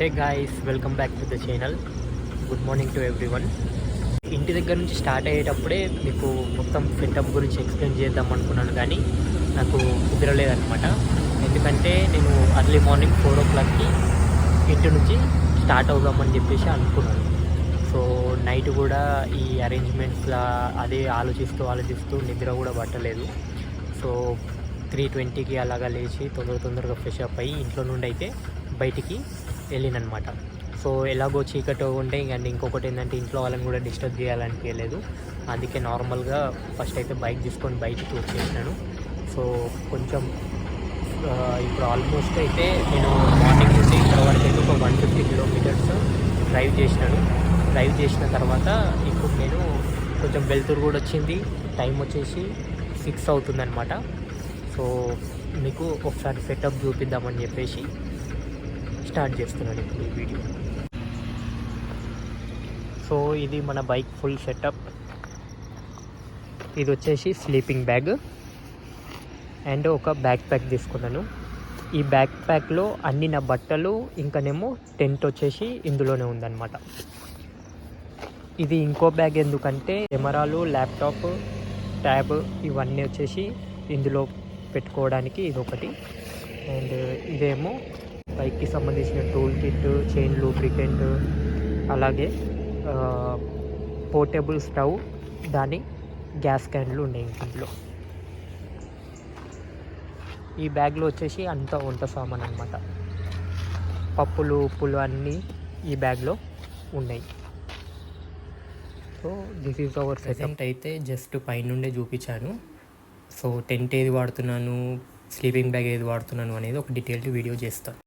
Hey guys welcome back to the channel good morning to everyone ఇంటి దగ్గర నుంచి start అయ్యేటప్పుడే మీకు మొత్తం సెటప్ గురించి ఎక్స్ప్లెయిన్ చేద్దాం అనుకున్నాను కానీ నాకు కుదరలేదనమాట ఎందుకంటే నేను అర్లీ మార్నింగ్ ఫోర్ ఓ క్లాక్కి ఇంటి నుంచి స్టార్ట్ అవుదామని చెప్పేసి అనుకున్నాను. సో నైట్ కూడా ఈ అరేంజ్మెంట్స్లా అదే ఆలోచిస్తూ ఆలోచిస్తూ నిద్ర కూడా పట్టలేదు. సో త్రీ ట్వంటీకి అలాగా లేచి తొందర తొందరగా ఫ్రెష్ అప్ అయ్యి ఇంట్లో నుండి అయితే బయటికి వెళ్ళినమాట సో ఎలాగో చీకటి ఉంటే ఇంక ఇంకొకటి ఏంటంటే ఇంట్లో వాళ్ళని కూడా డిస్టర్బ్ చేయాలనిపించలేదు. అందుకే నార్మల్గా ఫస్ట్ అయితే బైక్ తీసుకొని బయటికి వచ్చేసాను సో కొంచెం ఇప్పుడు ఆల్మోస్ట్ అయితే నేను మార్నింగ్ నుండి ఇక్కడ వరకు అయితే ఒక వన్ ఫిఫ్టీ కిలోమీటర్స్ డ్రైవ్ చేసినాను. డ్రైవ్ చేసిన తర్వాత ఇప్పుడు నేను కొంచెం వెళ్తురు కూడా వచ్చింది. టైం వచ్చేసి సిక్స్ అవుతుందన్నమాట సో మీకు ఒకసారి సెటప్ చూపిద్దామని చెప్పేసి స్టార్ట్ చేస్తున్నాను ఇప్పుడు ఈ వీడియో. సో ఇది మన బైక్ ఫుల్ సెటప్. ఇది వచ్చేసి స్లీపింగ్ బ్యాగ్. అండ్ ఒక బ్యాక్ ప్యాక్ తీసుకున్నాను. ఈ బ్యాక్ ప్యాక్లో అన్ని నా బట్టలు ఇంకానేమో టెంట్ వచ్చేసి ఇందులోనే ఉందన్నమాట. ఇది ఇంకో బ్యాగ్ ఎందుకంటే కెమెరాలు ల్యాప్టాప్ ట్యాబ్ ఇవన్నీ వచ్చేసి ఇందులో పెట్టుకోవడానికి ఇది ఒకటి అండ్ ఇదేమో బైక్కి సంబంధించిన టూల్ కిట్ చైన్ లూబ్రికెంట్ అలాగే పోర్టబుల్ స్టవ్ దాని గ్యాస్ క్యాన్లు ఉన్నాయి ఇంట్లో. ఈ బ్యాగ్లో వచ్చేసి అంత వంట సామాన్ అనమాట పప్పులు ఉప్పులు అన్నీ ఈ బ్యాగ్లో ఉన్నాయి. So this is our setup అయితే జస్ట్ పైనుండే చూపించాను. సో టెంట్ ఏది వాడుతున్నాను స్లీపింగ్ బ్యాగ్ ఏది వాడుతున్నాను అనేది ఒక డీటెయిల్డ్ వీడియో చేస్తాను.